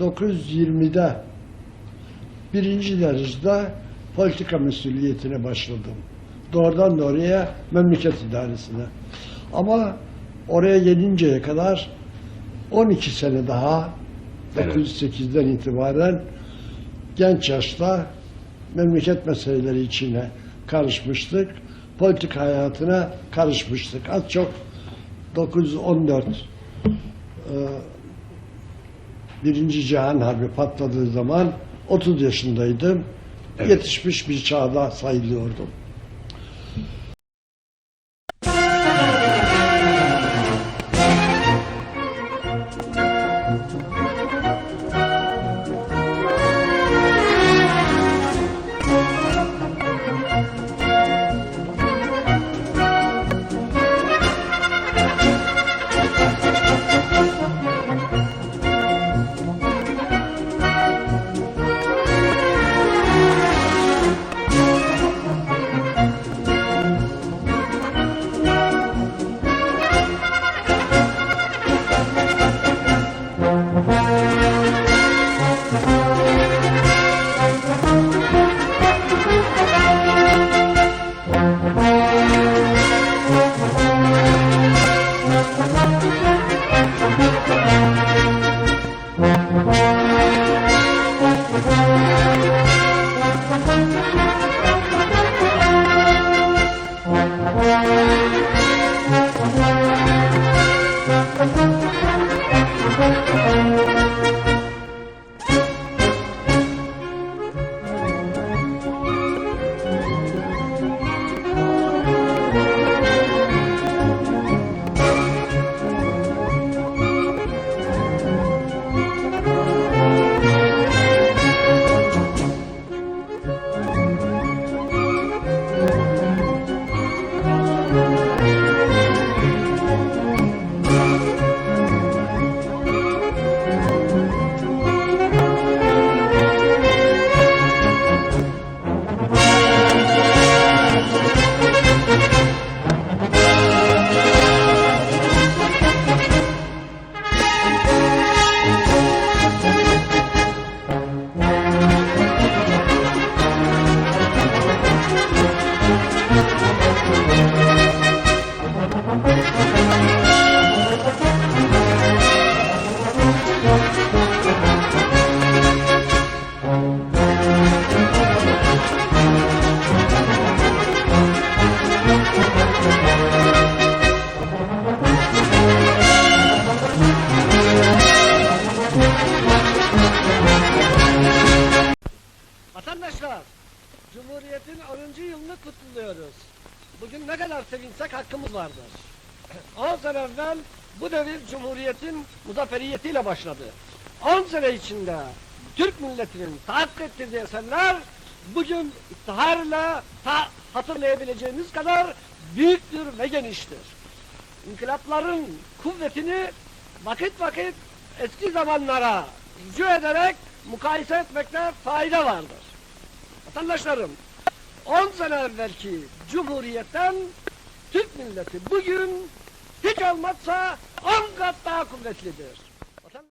1920'de birinci derecede politika mesuliyetine başladım. Doğrudan doğruya memleket idaresine. Ama oraya gelinceye kadar 12 sene daha Evet. 908'den itibaren genç yaşta memleket meseleleri içine karışmıştık. Politik hayatına karışmıştık. Az çok 914 e, Birinci Cihan Harbi patladığı zaman 30 yaşındaydım. Evet. Yetişmiş bir çağda sayılıyordum. Vatandaşlar, Cumhuriyet'in 10. yılını kutluyoruz. Bugün ne kadar sevinsek hakkımız vardır. 10 sene evvel bu devir Cumhuriyet'in muzafferiyetiyle başladı. 10 sene içinde Türk milletinin tahakkuk ettirdiği eserler bugün iftiharla ta hatırlayabileceğimiz kadar büyüktür ve geniştir. İnkılapların kuvvetini vakit vakit eski zamanlara rücu ederek mukayese etmekte fayda vardır. Vatandaşlarım, 10 sene evvelki Cumhuriyet'ten Türk milleti bugün hiç olmazsa 10 kat daha kuvvetlidir.